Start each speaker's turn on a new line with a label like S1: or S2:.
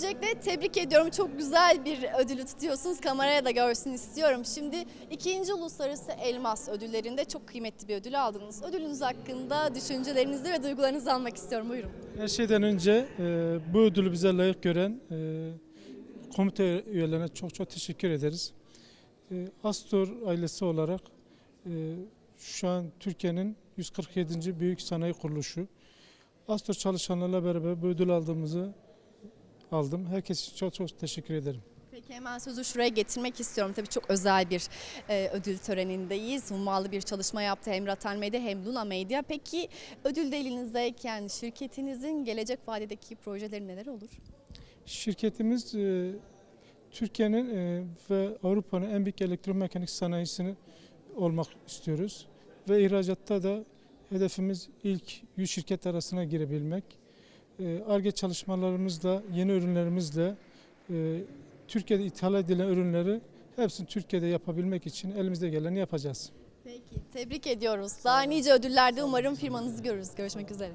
S1: Öncelikle tebrik ediyorum. Çok güzel bir ödülü tutuyorsunuz. Kameraya da görsün istiyorum. Şimdi ikinci Uluslararası Elmas Ödülleri'nde çok kıymetli bir ödül aldınız. Ödülünüz hakkında düşüncelerinizi ve duygularınızı almak istiyorum. Buyurun.
S2: Her şeyden önce e, bu ödülü bize layık gören e, komite üyelerine çok çok teşekkür ederiz. E, Astor ailesi olarak şu an Türkiye'nin 147. büyük sanayi kuruluşu. Astor çalışanlarla beraber bu ödül aldığımızı aldım. Herkes için çok çok teşekkür ederim.
S1: Peki hemen sözü şuraya getirmek istiyorum. Tabii çok özel bir e, ödül törenindeyiz. Hummalı bir çalışma yaptı hem Ratan Medya hem Luna Medya. Peki ödül de elinizdeyken şirketinizin gelecek vadedeki projeleri neler olur?
S2: Şirketimiz e, Türkiye'nin e, ve Avrupa'nın en büyük elektromekanik sanayisini olmak istiyoruz. Ve ihracatta da hedefimiz ilk 100 şirket arasına girebilmek. E, ARGE çalışmalarımızla, yeni ürünlerimizle e, Türkiye'de ithal edilen ürünleri hepsini Türkiye'de yapabilmek için elimizde geleni yapacağız.
S1: Peki tebrik ediyoruz. Daha nice ödüllerde umarım firmanızı görürüz. Görüşmek üzere.